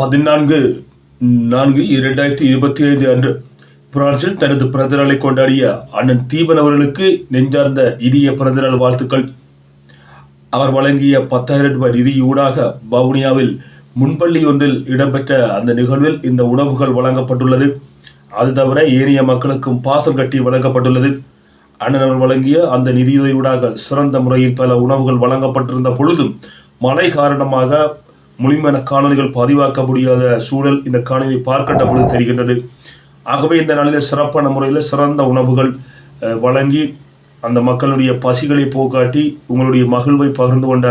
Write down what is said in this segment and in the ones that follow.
பதினான்கு நான்கு இரண்டாயிரத்தி இருபத்தி ஐந்து அன்று பிரான்சில் தனது பிறந்தநாளை கொண்டாடிய அண்ணன் தீபன் அவர்களுக்கு நெஞ்சார்ந்த இனிய பிறந்தநாள் வாழ்த்துக்கள். அவர் வழங்கிய பத்தாயிரம் ரூபாய் நிதியூடாக வவுனியாவில் முன்பள்ளி ஒன்றில் இடம்பெற்ற அந்த நிகழ்வில் இந்த உணவுகள் வழங்கப்பட்டுள்ளது. அது தவிர ஏனைய மக்களுக்கும் பாசம் கட்டி வழங்கப்பட்டுள்ளது. அண்ணன் அவர் வழங்கிய அந்த நிதியுதவியூடாக சிறந்த முறையில் பல உணவுகள் வழங்கப்பட்டிருந்த பொழுதும் மழை காரணமாக முழுமையான காணொலிகள் பதிவாக்க முடியாத சூழல் இந்த காணொலி பார்க்கட்ட பொழுது தெரிகின்றது. ஆகவே இந்த நாளில் சிறப்பான முறையில் சிறந்த உணவுகள் வழங்கி அந்த மக்களுடைய பசிகளை போக்காட்டி உங்களுடைய மகிழ்வை பகிர்ந்து கொண்ட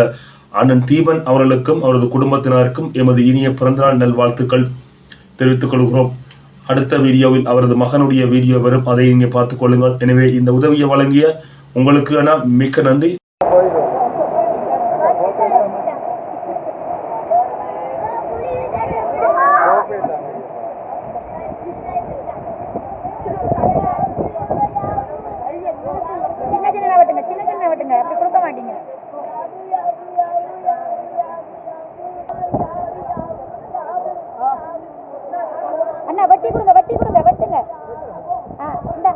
அண்ணன் தீபன் அவர்களுக்கும் அவரது குடும்பத்தினருக்கும் எமது இனிய பிறந்தநாள் நல்வாழ்த்துக்கள் தெரிவித்துக் கொள்கிறோம். அடுத்த வீடியோவில் அவரது மகனுடைய வீடியோ வரும். அதை இங்கே பார்த்துக் கொள்ளுங்கள். எனவே இந்த உதவியை வழங்கிய உங்களுக்கு ஆனால் மிக்க நன்றி. சின்ன சின்ன வெட்டுங்க சின்ன சின்ன வெட்டுங்க அப்படி கொடுக்க மாட்டீங்க அண்ணா வட்டி கொடுங்க வட்டி கொடுங்க வெட்டுங்க ஆ இந்த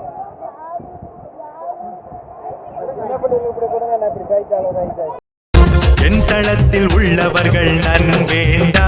என் தளத்தில் உள்ளவர்கள் நன்வேண்டா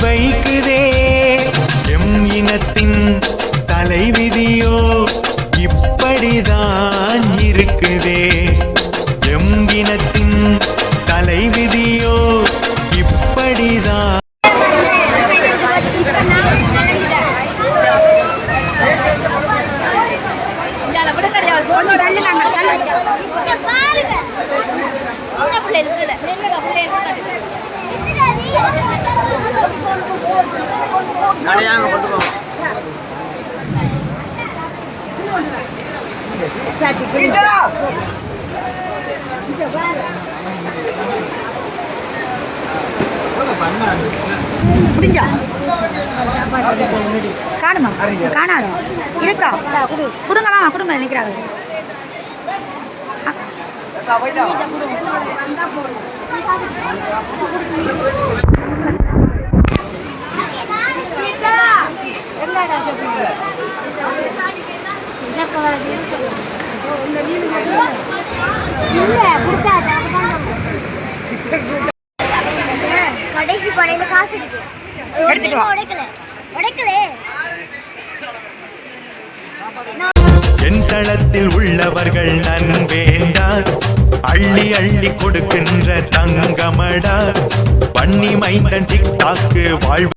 தலைவிதியோ இப்படிதான் இருக்குதே. எம் இனத்தின் தலைவிதியோ இப்படிதான். இங்க முடிஞ்சா காணுமா? காணாது? இருக்கா கொடுங்க வாமா கொடுங்க நினைக்கிறாங்க கடைசி படையில காசு இருக்கு. எடுத்துட்டு வா. உடைக்கல. உடைக்கல. என் தளத்தில் உள்ளவர்கள் நன்வேண்டா அள்ளி அள்ளி கொடுக்கின்ற தங்கமடா பண்ணி மைந்தன் டிக்டாக்கு வாழ்வு